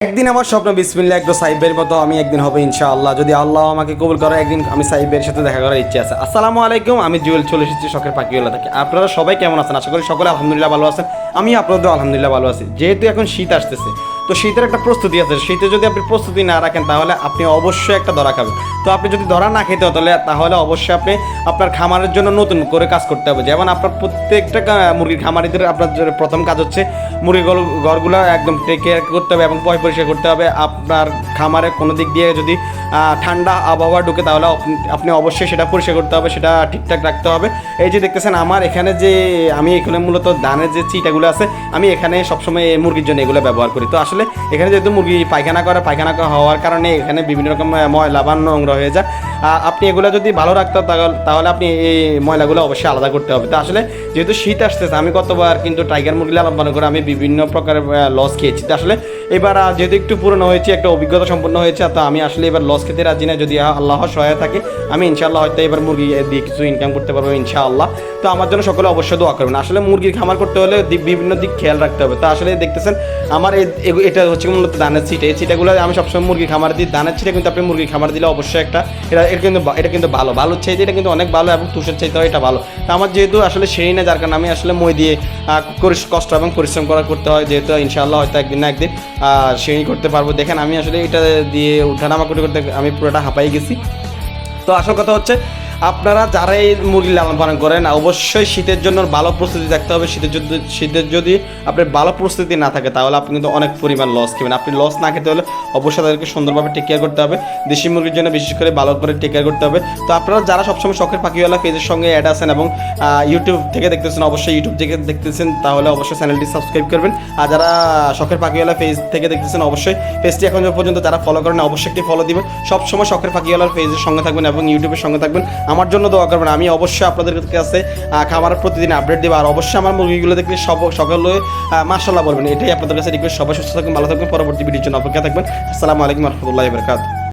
একদিন আমার স্বপ্ন বিসমিল্লা একটু সাইবের মতো আমি একদিন হবে ইনশাআল্লাহ। যদি আল্লাহ আমাকে কবুল করে, একদিন আমি সাইবের সাথে দেখা করার ইচ্ছে আছে। আসসালামু আলাইকুম, আমি জুয়েল, চলে এসেছি শখের পাখিওয়ালা থেকে। আপনারা সবাই কেমন আছেন? আশা করি সকলে আলহামদুলিল্লাহ ভালো আছেন। আমি আপনাদের আলহামদুলিল্লাহ ভালো আছি। যেহেতু এখন শীত আসতেছে তো শীতের একটা প্রস্তুতি আছে। শীতে যদি আপনি প্রস্তুতি না রাখেন, তাহলে আপনি অবশ্যই একটা ধরা খাবেন। তো আপনি যদি ধরা না খেতে তাহলে তাহলে অবশ্যই আপনি আপনার খামারের জন্য নতুন করে কাজ করতে হবে। যেমন আপনার প্রত্যেকটা মুরগির খামারিদের আপনার প্রথম কাজ হচ্ছে মুরগির ঘর- ঘরগুলো একদম টেক কেয়ার করতে হবে এবং পয় পরিষ্কার করতে হবে। আপনার খামারে কোনো দিক দিয়ে যদি ঠান্ডা আবহাওয়া ঢুকে, তাহলে আপনি- অবশ্যই সেটা পরিষ্কার করতে হবে, সেটা ঠিকঠাক রাখতে হবে। এই যে দেখতেছেন, আমার এখানে যে, আমি এখানে মূলত ধানের যে চিটাগুলো আছে, আমি এখানে সবসময় মুরগির জন্য এগুলো ব্যবহার করি। তো আসলে এখানে যেহেতু মুরগি পায়খানা করে, পায়খানা হওয়ার কারণে এখানে বিভিন্ন রকম ময়লা বা নোংরা হয়ে যায়। আপনি এগুলো যদি ভালো রাখতে তাহলে আপনি এই ময়লাগুলো অবশ্যই আলাদা করতে হবে। তো আসলে যেহেতু শীত আসতেছে, আমি কতবার কিন্তু টাইগার মুরগি লালন পালন করে আমি বিভিন্ন প্রকারের লস খেয়েছি। তো আসলে এবার যেহেতু একটু পুরনো হয়েছে, একটা অভিজ্ঞতা সম্পন্ন হয়েছে, তো আমি আসলে এবার লস খেতে রাজি না। যদি আল্লাহ সহায় থাকে, আমি ইনশাআল্লাহ হয়তো এবার মুরগি দিয়ে কিছু ইনকাম করতে পারব ইনশাআল্লাহ। তো আমার জন্য সকলে অবশ্যই দোয়া করবেন। আসলে মুরগির খামার করতে হলে বিভিন্ন দিক খেয়াল রাখতে হবে। তো আসলে দেখতেছেন, আমার এটা হচ্ছে মূলত দানের ছিটে। এই ছিটাগুলো আমি সবসময় মুরগি খামার দিই। দানের ছিটে কিন্তু আপনি মুরগি খামার দিলে অবশ্যই একটা এটা এটা কিন্তু এটা কিন্তু ভালো। ভালো চাইতে এটা কিন্তু অনেক ভালো এবং তুষের চাইতেও এটা ভালো। তো আমার যেহেতু আসলে সেই না, যার কারণে আমি আসলে মই দিয়ে কষ্ট এবং পরিশ্রম করা করতে হয়। যেহেতু ইনশাআল্লাহ হয়তো একদিন না একদিন সেই করতে পারব। দেখেন আমি আসলে এটা দিয়ে উঠানামা করতে করতে আমি পুরোটা হাঁপাই গেছি। তো আসল কথা হচ্ছে আপনারা যারা এই মুরগি লালন পালন করেন, অবশ্যই শীতের জন্য ভালো প্রস্তুতি থাকতে হবে। শীতের যদি শীতের যদি আপনার ভালো প্রস্তুতি না থাকে, তাহলে আপনি কিন্তু অনেক পরিমাণ লস খাবেন। আপনি লস না খেতে হলে অবশ্যই তাদেরকে সুন্দরভাবে টেক কেয়ার করতে হবে। দেশি মুরগির জন্য বিশেষ করে ভালো করে টেক কেয়ার করতে হবে। তো আপনারা যারা সবসময় শখের পাখিওয়ালা পেজের সঙ্গে অ্যাড আছেন এবং ইউটিউব থেকে দেখতেছেন, অবশ্যই ইউটিউব থেকে দেখতেছেন, তাহলে অবশ্যই চ্যানেলটি সাবস্ক্রাইব করবেন। আর যারা শখের পাখিওয়ালা পেজ থেকে দেখতেছেন, অবশ্যই পেজটি এখন পর্যন্ত যারা ফলো করেন, অবশ্যই একটি ফলো দিবেন। সবসময় শখের পাখিওয়ালার পেজের সঙ্গে থাকবেন এবং ইউটিউবের সঙ্গে থাকবেন। আমার জন্য দোয়া করবেন। আমি অবশ্যই আপনাদের কাছে খাবার প্রতিদিন আপডেট দেবো। আর অবশ্যই আমার মুরগিগুলো দেখলে সব সকলে মাসাল্লাহ বলবেন। এটাই আপনাদের কাছে রিকোয়েস্ট সবাই সুস্থ থাকবেন ভালো থাকবেন পরবর্তী ভিডিওর জন্য অপেক্ষা থাকবেন। আসসালামু আলাইকুম রহমতুল্লাহ বরকাত